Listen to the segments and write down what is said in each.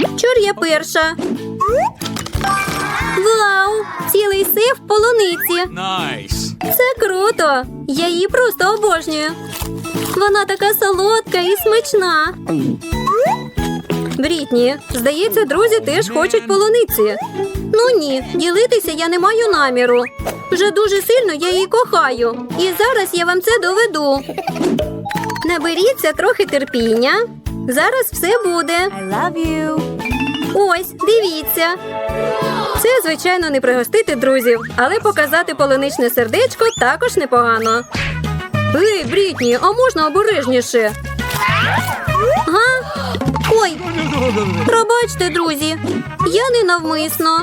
Чур я перша. Вау! Цілий сейф полуниці. Nice. Це круто! Я її просто обожнюю. Вона така солодка і смачна. Брітні, здається, друзі теж хочуть полуниці. Ну ні, ділитися я не маю наміру. Вже дуже сильно я її кохаю. І зараз я вам це доведу. Наберіться трохи терпіння. Зараз все буде. I love you. Ось, дивіться. Це, звичайно, не пригостити друзів, але показати полуничне сердечко також непогано. Ей, Брітні, а можна обережніше? Га? Ой, пробачте, друзі. Я не навмисно.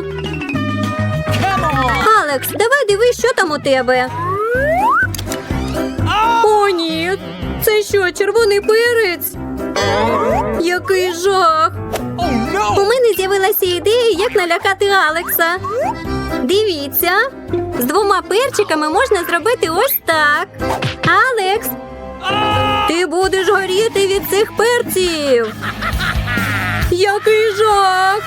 Алекс, давай дивись, що там у тебе. О, ні. Це що, червоний перець? Який жах! У мене з'явилася ідея, як налякати Алекса. Дивіться, з двома перчиками можна зробити ось так. Алекс, ти будеш горіти від цих перців. Який жах!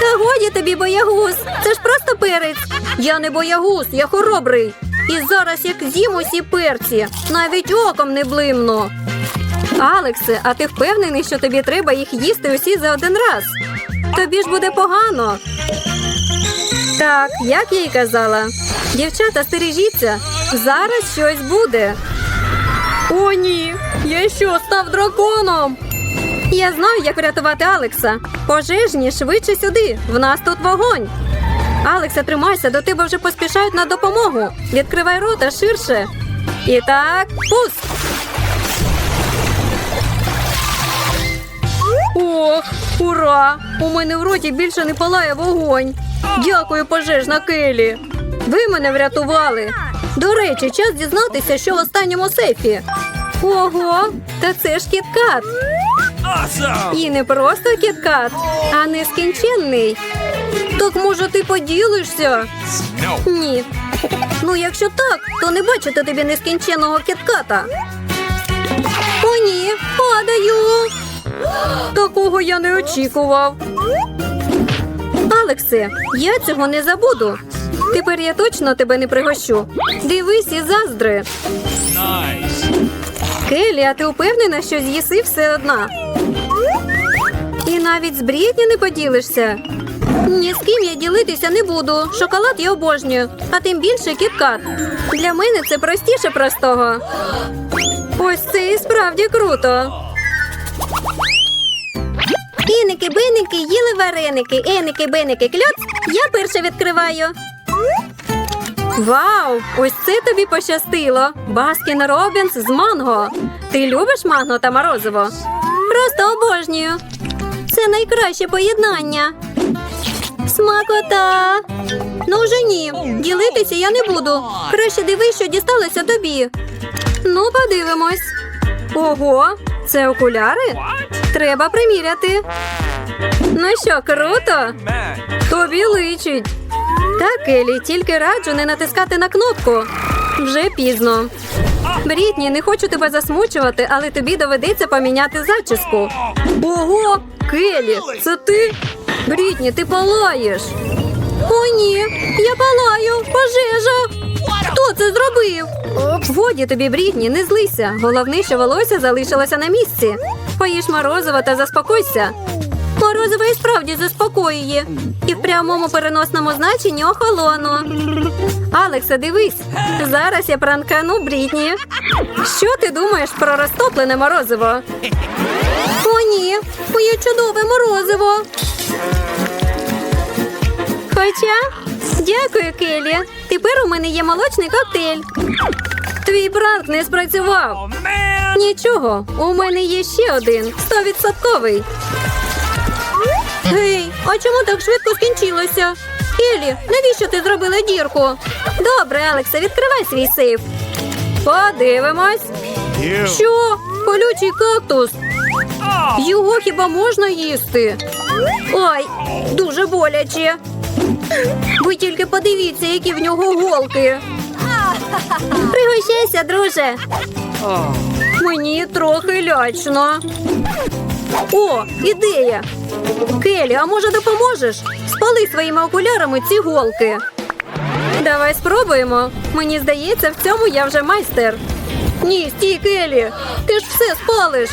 Та годі тобі, боягуз. Це ж просто перець. Я не боягуз, я хоробрий. І зараз як з'їм усі перці, навіть оком не блимну. Алексе, а ти впевнений, що тобі треба їх їсти усі за один раз? Тобі ж буде погано. Так, як я й казала. Дівчата, стережіться, зараз щось буде. О, ні, я що, став драконом? Я знаю, як врятувати Алекса. Пожежні швидше сюди. В нас тут вогонь. Алекса, тримайся, до тебе вже поспішають на допомогу. Відкривай рота ширше. І так, пуск. Ох, ура! У мене в роті більше не палає вогонь. Дякую, пожежна Келі. Ви мене врятували. До речі, час дізнатися, що в останньому сейфі. Ого, та це ж кіткат. І не просто кіткат, а нескінченний. Так може ти поділишся? Ні. Ну, якщо так, то не бачите тобі нескінченного кітката. О, ні, падаю. Такого я не очікував. Алексе, я цього не забуду. Тепер я точно тебе не пригощу. Дивись і заздри. Nice. Келі, а ти впевнена, що з'їси все одна? І навіть з Брітні не поділишся. Ні з ким я ділитися не буду. Шоколад я обожнюю, а тим більше кіткат. Для мене це простіше простого. Ось це і справді круто. Іники, биники, їли вареники, еники, биники, кльоц. Я перше відкриваю. Вау! Ось це тобі пощастило. Баскін Робінс з манго. Ти любиш манго та морозиво? Просто обожнюю. Це найкраще поєднання. Смакота. Ну вже ні. Ділитися я не буду. Краще дивись, що дісталося тобі. Ну, подивимось. Ого, це окуляри? Треба приміряти. Ну що, круто? Тобі личить. Так, Елі, тільки раджу не натискати на кнопку. Вже пізно. Брітні, не хочу тебе засмучувати, але тобі доведеться поміняти зачіску. Ого, Келі, це ти? Брітні, ти палаєш. О, ні, я палаю, пожежа. Хто це зробив? Годі тобі, Брітні, не злися. Головне, що волосся залишилося на місці. Поїж морозиво та заспокойся. Морозиво і справді заспокоює. І в прямому переносному значенні охолону. Алекса, дивись, зараз я пранкану Брітні. Що ти думаєш про розтоплене морозиво? О, ні, моє чудове морозиво. Хоча, дякую, Келі. Тепер у мене є молочний коктейль. Твій пранк не спрацював. Нічого, у мене є ще один стовідсотковий. Гей, а чому так швидко скінчилося? Елі, навіщо ти зробила дірку? Добре, Алексе, відкривай свій сейф. Подивимось. Що? Колючий кактус. Його хіба можна їсти? Ой, дуже боляче. Ви тільки подивіться, які в нього голки. Пригощайся, друже. Мені трохи лячно. О, ідея! Келі, а може допоможеш? Спали своїми окулярами ці голки. Давай спробуємо. Мені здається, в цьому я вже майстер. Ні, стій, Келі, ти ж все спалиш.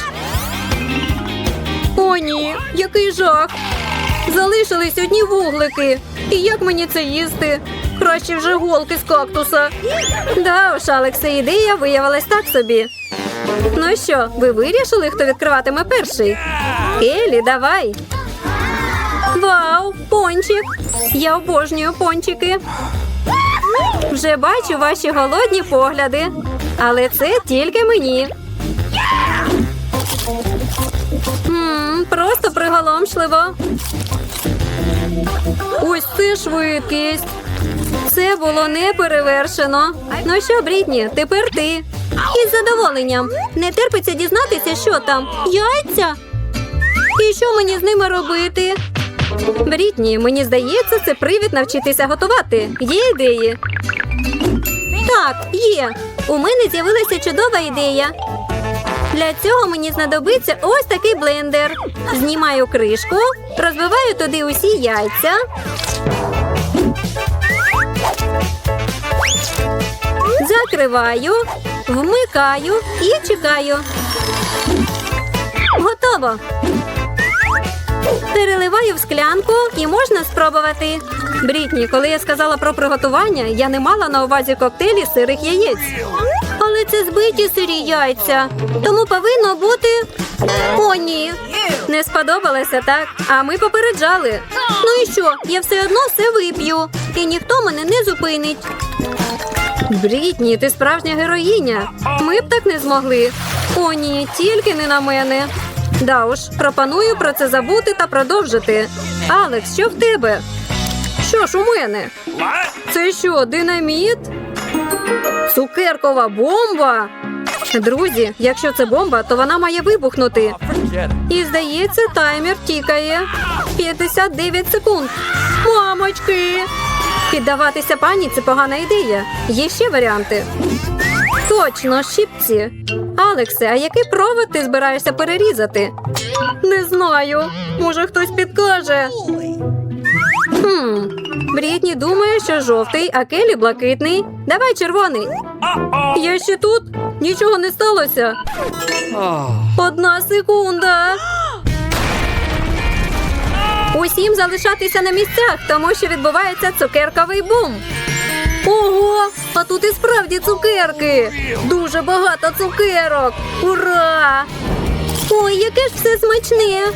О, ні, який жах. Залишились одні вуглики. І як мені це їсти? Краще вже голки з кактуса. Да уж, Алексе, ідея виявилась так собі. Ну що, ви вирішили, хто відкриватиме перший? Келі, давай. Вау, пончик! Я обожнюю пончики. Вже бачу ваші голодні погляди. Але це тільки мені. Просто приголомшливо. Ось це швидкість. Це було не перевершено. Ну що, Брітні, тепер ти. Із задоволенням. Не терпиться дізнатися, що там. Яйця? І що мені з ними робити? Брітні, мені здається, це привід навчитися готувати. Є ідеї? Так, є. У мене з'явилася чудова ідея. Для цього мені знадобиться ось такий блендер. Знімаю кришку, розбиваю туди усі яйця. Закриваю, вмикаю і чекаю. Готово. Переливаю в склянку і можна спробувати. Брітні, коли я сказала про приготування, я не мала на увазі коктейлі сирих яєць. Але це збиті сирі яйця. Тому повинно бути. О, ні. Не сподобалося, так? А ми попереджали. Ну і що? Я все одно все вип'ю. І ніхто мене не зупинить. Брітні, ти справжня героїня. Ми б так не змогли. О, ні, тільки не на мене. Да уж, пропоную про це забути та продовжити. Алекс, що в тебе? Що ж у мене? Це що, динаміт? Цукеркова бомба? Друзі, якщо це бомба, то вона має вибухнути. І здається, таймер тікає. 59 секунд. Мамочки! Піддаватися паніці погана ідея. Є ще варіанти. Точно, щіпці. Алексе, а який провод ти збираєшся перерізати? Не знаю. Може, хтось підкаже. Хм. Брітні думає, що жовтий, а Келі блакитний. Давай червоний. Я ще тут. Нічого не сталося. Одна секунда. Усім залишатися на місцях, тому що відбувається цукерковий бум. Ого! А тут і справді цукерки. Дуже багато цукерок. Ура! Ой, яке ж все смачне.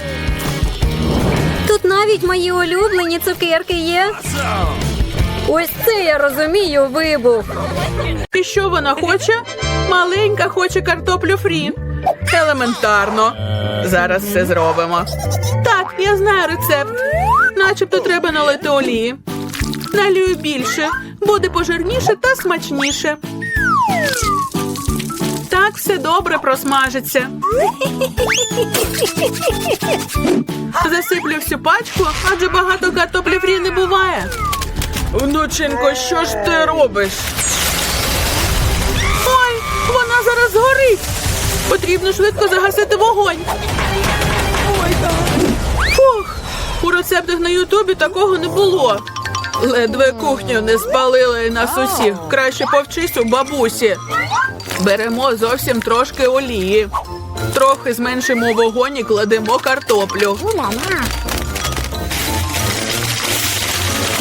Тут навіть мої улюблені цукерки є. Ось це я розумію вибух. І що вона хоче? Маленька хоче картоплю фрі. Елементарно. Зараз все зробимо. Так, я знаю рецепт. Начебто треба налити олії. Налію більше, буде пожирніше та смачніше. Так все добре просмажиться. Засиплю всю пачку, адже багато картоплі фрі не буває. Внученько, що ж ти робиш? Ой, вона зараз згорить. Потрібно швидко загасити вогонь. Ой, так. Фух, у рецептах на Ютубі такого не було. Ледве кухню не спалили нас усіх. Краще повчись у бабусі. Беремо зовсім трошки олії. Трохи зменшимо вогонь і кладемо картоплю.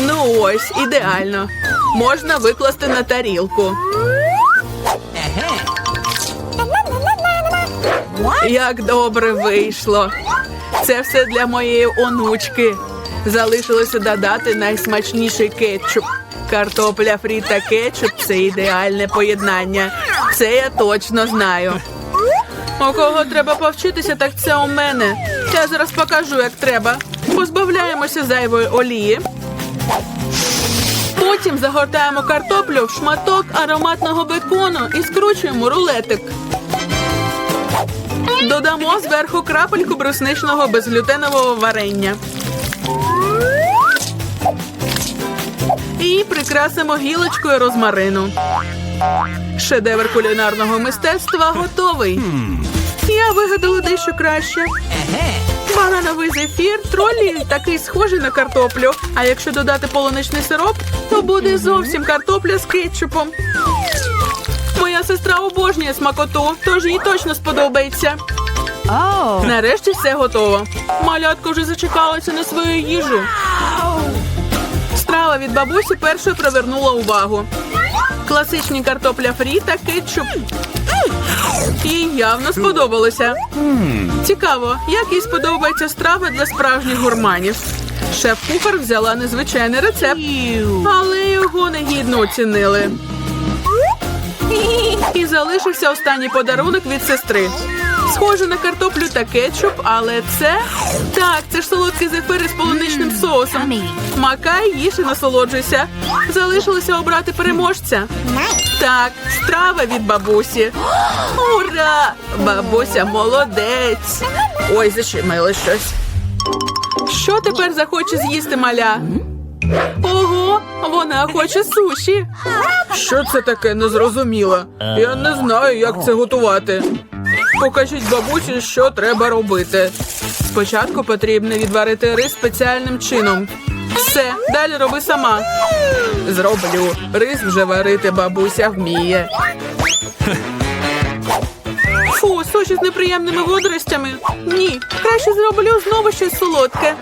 Ну ось, ідеально. Можна викласти на тарілку. Як добре вийшло. Це все для моєї онучки. Залишилося додати найсмачніший кетчуп. Картопля фрі та кетчуп це ідеальне поєднання. Це я точно знаю. У кого треба повчитися, так це у мене. Я зараз покажу, як треба. Позбавляємося зайвої олії. Потім загортаємо картоплю в шматок ароматного бекону і скручуємо рулетик. Додамо зверху крапельку брусничного безглютенового варення. І прикрасимо гілочкою розмарину. Шедевр кулінарного мистецтва готовий. Я вигадала дещо краще. Банановий зефір, тролі такий схожий на картоплю. А якщо додати полуничний сироп, то буде зовсім картопля з кетчупом. Моя сестра обожнює смакоту, тож їй точно сподобається. Нарешті все готово. Малятка вже зачекалася на свою їжу. Страва від бабусі першою привернула увагу. Класичні картопля фрі та кетчуп. Їй явно сподобалося. Цікаво, як їй сподобається страва для справжніх гурманів. Шеф-кухар взяла незвичайний рецепт, але його негідно оцінили. І залишився останній подарунок від сестри. Схоже на картоплю та кетчуп, але це так, це ж солодкий зефир із полуничним соусом. Макай, їж і насолоджуйся. Залишилося обрати переможця. Так, страва від бабусі. Ура! Бабуся молодець. Ой, зачимили щось. Що тепер захоче з'їсти маля? Ого, вона хоче суші. Що це таке незрозуміло? Я не знаю, як це готувати. Покажіть бабусі, що треба робити. Спочатку потрібно відварити рис спеціальним чином. Все, далі роби сама. Зроблю. Рис вже варити бабуся вміє. Фу, суші з неприємними водоростями. Ні, краще зроблю знову щось солодке.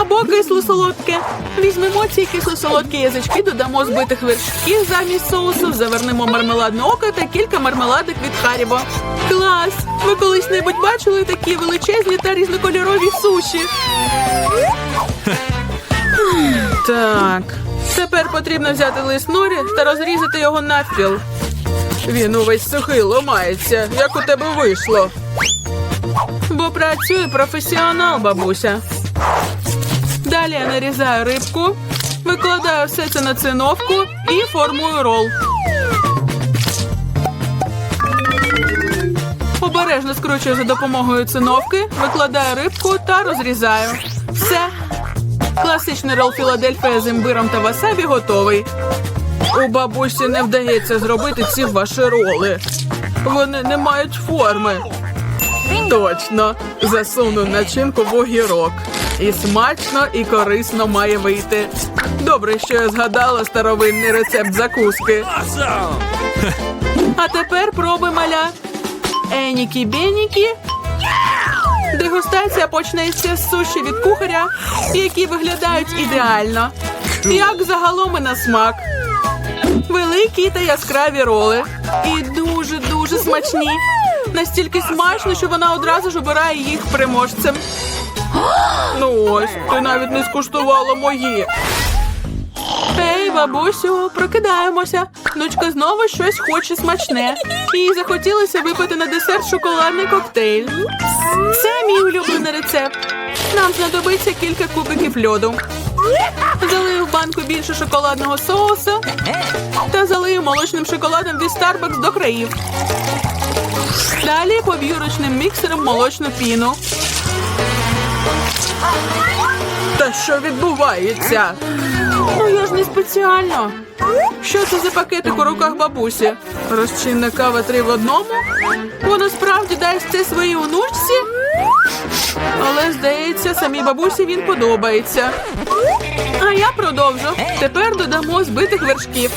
Або кисло-солодке. Візьмемо ці кисло-солодкі язички, додамо збитих вершків замість соусу, завернемо мармеладне око та кілька мармеладок від Харібо. Клас! Ви колись-небудь бачили такі величезні та різнокольорові суші? Так. Тепер потрібно взяти лист норі та розрізати його навпіл. Він увесь сухий ломається, як у тебе вийшло. Бо працює професіонал, бабуся. Далі я нарізаю рибку, викладаю все це на циновку і формую рол. Обережно скручую за допомогою циновки, викладаю рибку та розрізаю. Класичний рол Філадельфія з імбиром та васабі готовий. У бабусі не вдається зробити ці ваші роли. Вони не мають форми. Точно, засуну начинку в огірок. І смачно, і корисно має вийти. Добре, що я згадала старовинний рецепт закуски. А тепер проби маля. Енікі бенікі. Дегустація почнеться з суші від кухаря, які виглядають ідеально. Як загалом і на смак. Великі та яскраві роли. І дуже дуже смачні. Настільки смачно, що вона одразу ж обирає їх переможцем. Ну ось, ти навіть не скуштувала мої. Ей, бабусю, прокидаємося. Внучка знову щось хоче смачне. Їй захотілося випити на десерт шоколадний коктейль. Це мій улюблений рецепт. Нам знадобиться кілька кубиків льоду. Залию в банку більше шоколадного соусу та залию молочним шоколадом від Starbucks до країв. Далі поб'ю ручним міксером молочну піну. Та що відбувається? Ну я ж не спеціально. Що це за пакетик у руках бабусі? Розчинна кава три в одному? Вона справді дасть це своїй онучці? Але, здається, самій бабусі він подобається. А я продовжу. Тепер додамо збитих вершків.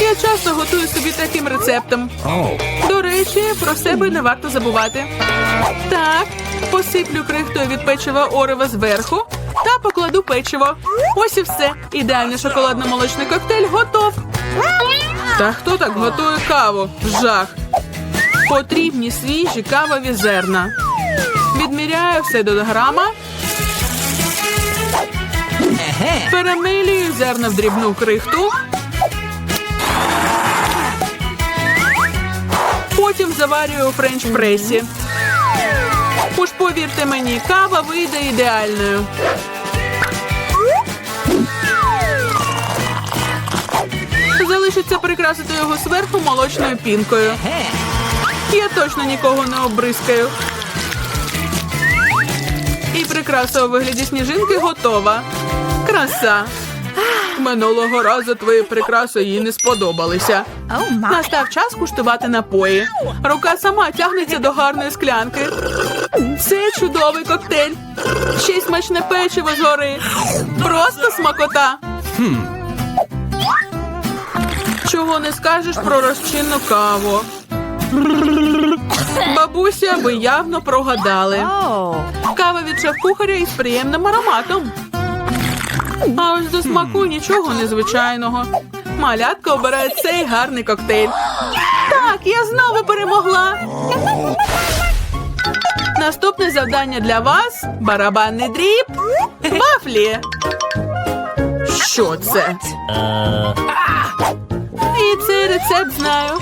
Я часто готую собі таким рецептом. До речі, про себе не варто забувати. Так, посиплю крихтою від печива орева зверху покладу печиво. Ось і все. Ідеальний шоколадно-молочний коктейль готов. Та хто так готує каву? Жах. Потрібні свіжі кавові зерна. Відміряю все до грама. Перемилюю зерна в дрібну крихту. Потім заварюю у френч-пресі. Уж повірте мені, кава вийде ідеальною. Залишиться прикрасити його зверху молочною пінкою. Я точно нікого не обризкаю. І прикраса у вигляді сніжинки готова. Краса. Минулого разу твої прикраси їй не сподобалися. Настав час куштувати напої. Рука сама тягнеться до гарної склянки. Це чудовий коктейль. Ще й смачне печиво згори. Просто смакота. Чого не скажеш про розчинну каву? Бабуся, ви явно прогадали. Кава від шеф-кухаря із приємним ароматом. А ось до смаку нічого незвичайного. Малятка обирає цей гарний коктейль. Так, я знову перемогла. Наступне завдання для вас барабанний дріб. Вафлі. Що це? І цей рецепт знаю.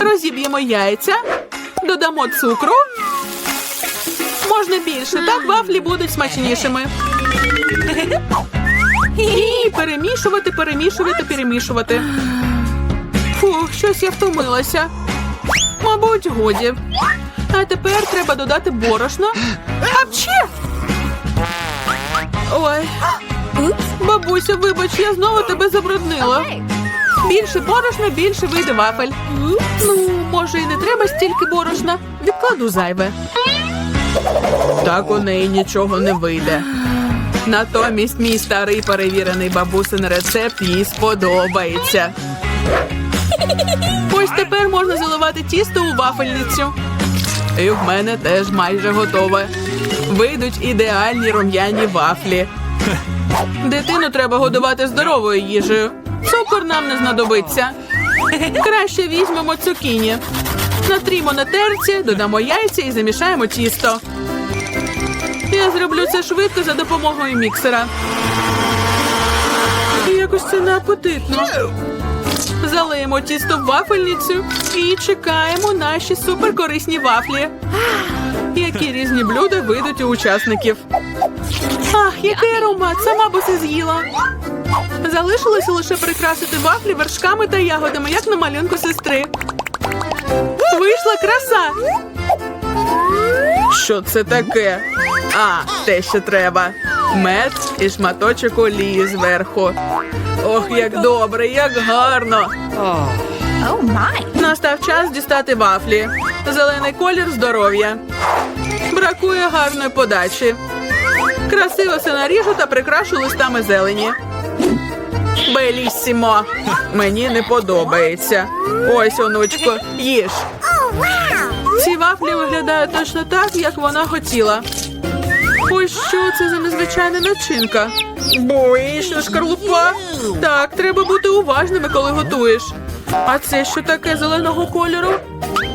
Розіб'ємо яйця, додамо цукру. Можна більше, так вафлі будуть смачнішими. І перемішувати, перемішувати, перемішувати. Фух, щось я втомилася. Мабуть, годі. А тепер треба додати борошно. Апчі! Ой. Бабуся, вибач, я знову тебе забруднила. Більше борошна, більше вийде вафель. Ну, може, і не треба стільки борошна. Відкладу зайве. Так у неї нічого не вийде. Натомість мій старий перевірений бабусин рецепт їй сподобається. Ось тепер можна заливати тісто у вафельницю. І в мене теж майже готове. Вийдуть ідеальні рум'яні вафлі. Дитину треба годувати здоровою їжею. Цукор нам не знадобиться. Краще візьмемо цукіні. Натрімо на терці, додамо яйця і замішаємо тісто. Я зроблю це швидко за допомогою міксера. Якось це неапетитно. Залиємо тісто в вафельницю і чекаємо наші суперкорисні вафлі. Які різні блюда вийдуть у учасників. Ах, який аромат! Сама би це з'їла. Залишилося лише прикрасити вафлі вершками та ягодами, як на малюнку сестри. Вийшла краса. Що це таке? А, те, що треба. Мед і шматочок олії зверху. Ох, як добре, як гарно. Oh. Настав час дістати вафлі. Зелений колір здоров'я. Бракує гарної подачі. Красиво все наріжу та прикрашу листами зелені. Белісімо. Мені не подобається. Ось, онучко, їж. Ці вафлі виглядають точно так, як вона хотіла. Ось що це за незвичайна начинка. Боїшна шкарлупа. Так, треба бути уважними, коли готуєш. А це що таке зеленого кольору?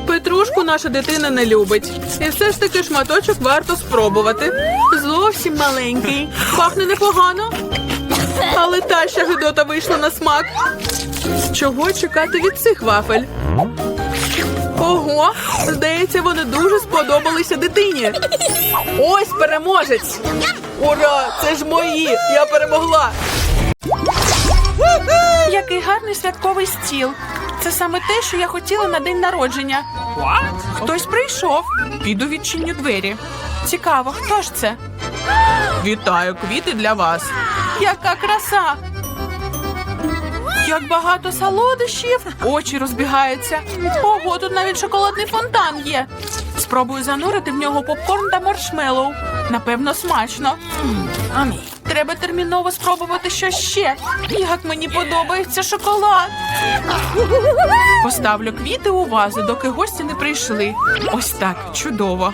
Петрушку наша дитина не любить. І все ж таки шматочок варто спробувати. Зовсім маленький. Пахне непогано. Але та ще гидота вийшла на смак. Чого чекати від цих вафель? Ого, здається, вони дуже сподобалися дитині. Ось переможець. Ура! Це ж мої! Я перемогла. Який гарний святковий стіл. Це саме те, що я хотіла на день народження. Хтось прийшов. Піду відчиню двері. Цікаво, хто ж це? Вітаю, квіти для вас. Яка краса! Як багато солодощів, очі розбігаються. Ого, тут навіть шоколадний фонтан є. Спробую занурити в нього попкорн та маршмеллоу. Напевно, смачно. Треба терміново спробувати що ще. Як мені подобається шоколад. Поставлю квіти у вазу, доки гості не прийшли. Ось так, чудово.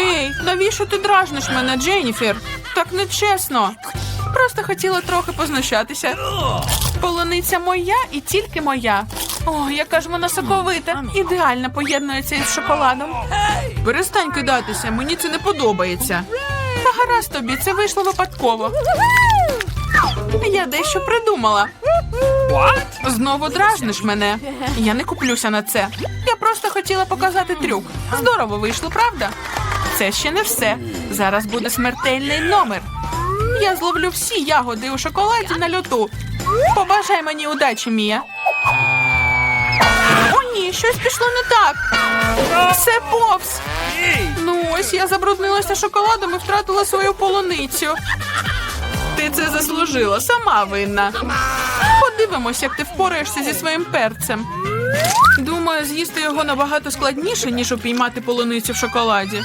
Ей, навіщо ти дражниш мене, Дженніфер? Так нечесно. Просто хотіла трохи познущатися. Полуниця моя і тільки моя. О, яка ж вона соковита. Ідеально поєднується із шоколадом. Перестань кидатися, мені це не подобається. Та гаразд тобі, це вийшло випадково. Я дещо придумала. Знову дражниш мене. Я не куплюся на це. Я просто хотіла показати трюк. Здорово вийшло, правда? Це ще не все. Зараз буде смертельний номер. Я зловлю всі ягоди у шоколаді на льоту. Побажай мені удачі, Мія. О, ні, щось пішло не так. Все повз. Ну ось я забруднилася шоколадом і втратила свою полуницю. Ти це заслужила, сама винна. Подивимось, як ти впораєшся зі своїм перцем. Думаю, з'їсти його набагато складніше, ніж упіймати полуницю в шоколаді.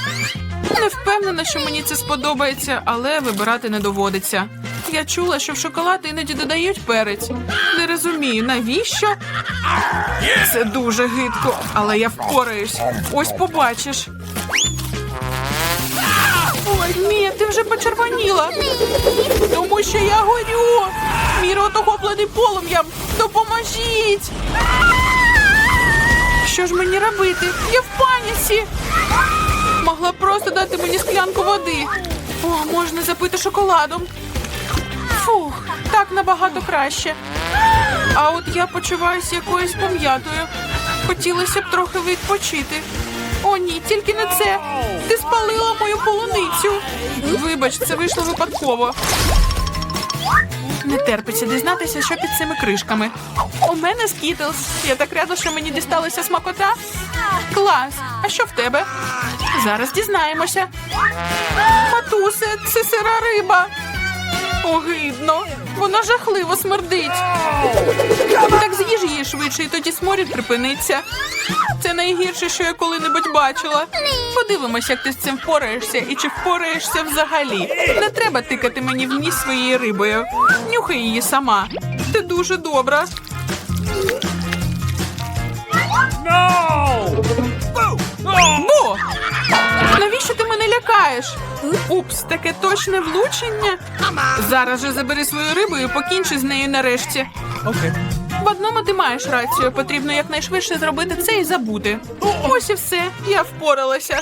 Не впевнена, що мені це сподобається, але вибирати не доводиться. Я чула, що в шоколад іноді додають перець. Не розумію, навіщо? Це дуже гидко, але я впораюсь. Ось побачиш. Ой, Мія, ти вже почервоніла. Тому що я горю. Мій рот охоплений полум'ям. Допоможіть. Що ж мені робити? Я в паніці. Могла б просто дати мені склянку води. О, можна запити шоколадом. Фух, так набагато краще. А от я почуваюся якоюсь пом'ятою. Хотілося б трохи відпочити. О, ні, тільки не це. Ти спалила мою полуницю. Вибач, це вийшло випадково. Не терпиться дізнатися, що під цими кришками. У мене скітлс. Я так рада, що мені дісталася смакота. Клас. А що в тебе? Зараз дізнаємося. Матусе, це сира риба. Огидно. Вона жахливо смердить. З'їж її швидше, і тоді сморід припиниться. Це найгірше, що я коли-небудь бачила. Подивимось, як ти з цим впораєшся і чи впораєшся взагалі. Не треба тикати мені в ніс своєю рибою. Нюхай її сама. Ти дуже добра. Бо! Навіщо ти мене лякаєш? Упс, таке точне влучення. Зараз же забери свою рибу і покінчи з нею нарешті. В одному ти маєш рацію. Потрібно якнайшвидше зробити це і забути. Ось і все. Я впоралася.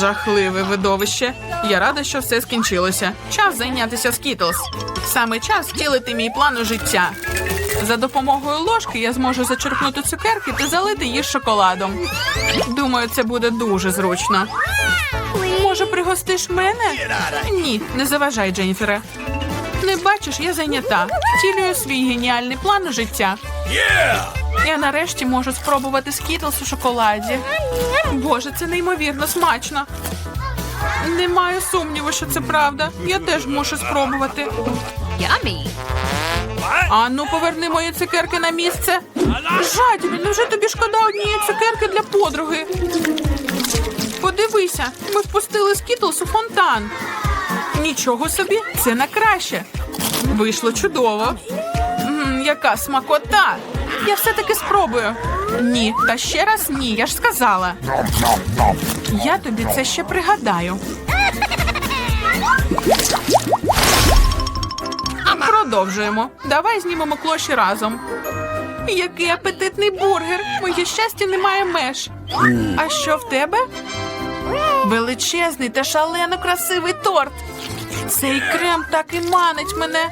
Жахливе видовище. Я рада, що все скінчилося. Час зайнятися скітлс. Саме час втілити мій план у життя. За допомогою ложки я зможу зачерпнути цукерки та залити їх шоколадом. Думаю, це буде дуже зручно. Може, пригостиш мене? Ні, не заважай, Дженніфере. Не бачиш, я зайнята. Втілюю свій геніальний план життя. Я нарешті можу спробувати скітлс у шоколаді. Боже, це неймовірно смачно. Не маю сумніву, що це правда. Я теж мушу спробувати. Yummy. Ану, поверни мої цукерки на місце. Жадібі, невже тобі шкода однієї цукерки для подруги? Подивися, ми впустили скітлс у фонтан. Нічого собі, це на краще. Вийшло чудово. М, яка смакота! Я все-таки спробую. Ні, та ще раз ні, я ж сказала. Я тобі це ще пригадаю. Продовжуємо. Давай знімемо клоші разом. Який апетитний бургер! Моє щастя немає меж. А що в тебе? Величезний та шалено красивий торт. Цей крем так і манить мене.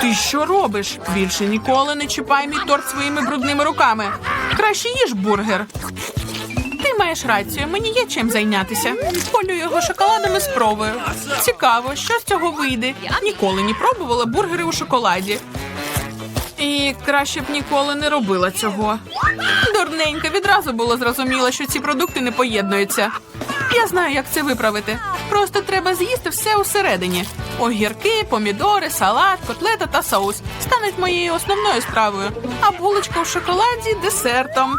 Ти що робиш? Більше ніколи не чіпай мій торт своїми брудними руками. Краще їж бургер. Ти маєш рацію, мені є чим зайнятися. Полю його шоколадом і спробую. Цікаво, що з цього вийде. Ніколи не пробувала бургери у шоколаді. І краще б ніколи не робила цього. Дурненька, відразу було зрозуміло, що ці продукти не поєднуються. Я знаю, як це виправити. Просто треба з'їсти все усередині. Огірки, помідори, салат, котлета та соус стануть моєю основною стравою, а булочка в шоколаді десертом.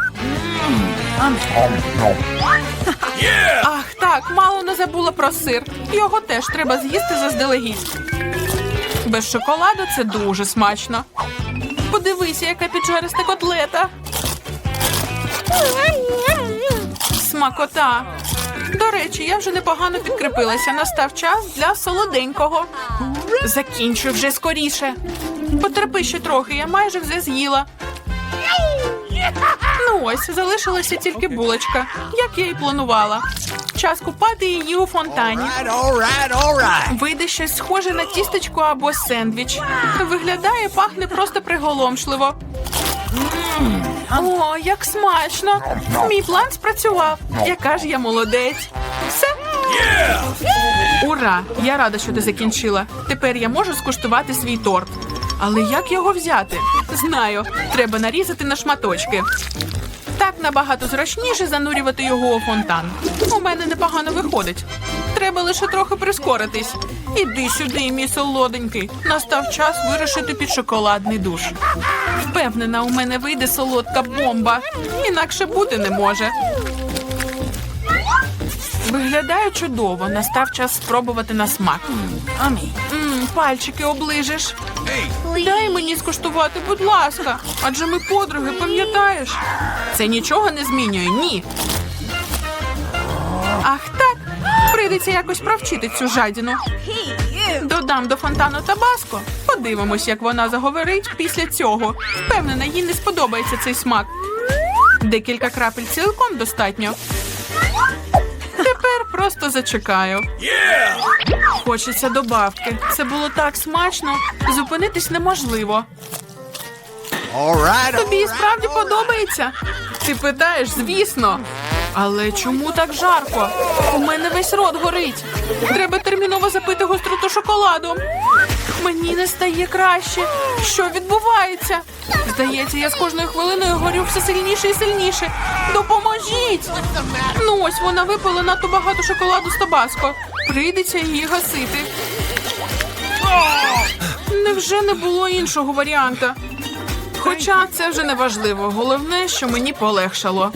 Ах, так, мало не забула про сир. Його теж треба з'їсти заздалегідь. Без шоколаду це дуже смачно. Подивися, яка піджариста котлета. Смакота. До речі, я вже непогано підкріпилася. Настав час для солоденького. Закінчуй вже скоріше. Потерпи ще трохи, я майже все з'їла. Ну ось, залишилася тільки булочка, як я і планувала. Час купати її у фонтані. Вийде щось схоже на тістечко або сендвіч. Виглядає, пахне просто приголомшливо. О, як смачно! Мій план спрацював. Яка ж я молодець. Все. Ура! Я рада, що ти закінчила. Тепер я можу скуштувати свій торт. Але як його взяти? Знаю, треба нарізати на шматочки. Так набагато зручніше занурювати його у фонтан. У мене непогано виходить. Треба лише трохи прискоритись. Іди сюди, мій солоденький. Настав час вирушити під шоколадний душ. Впевнена, у мене вийде солодка бомба. Інакше бути не може. Виглядає чудово. Настав час спробувати на смак. Мм, пальчики оближеш. Дай мені скуштувати, будь ласка. Адже ми подруги, пам'ятаєш? Це нічого не змінює, ні. Ах. Прийдеться якось провчити цю жадіну. Додам до фонтану табаско. Подивимось, як вона заговорить після цього. Впевнена, їй не сподобається цей смак. Декілька крапель цілком достатньо. Тепер просто зачекаю. Хочеться добавки. Це було так смачно. Зупинитись неможливо. Тобі справді подобається? Ти питаєш, звісно. Але чому так жарко? У мене весь рот горить. Треба терміново запити гостроту шоколадом. Мені не стає краще. Що відбувається? Здається, я з кожною хвилиною горю все сильніше і сильніше. Допоможіть! Ну ось вона випила надто багато шоколаду з табаско. Прийдеться її гасити. Невже не було іншого варіанта? Хоча це вже не важливо. Головне, що мені полегшало.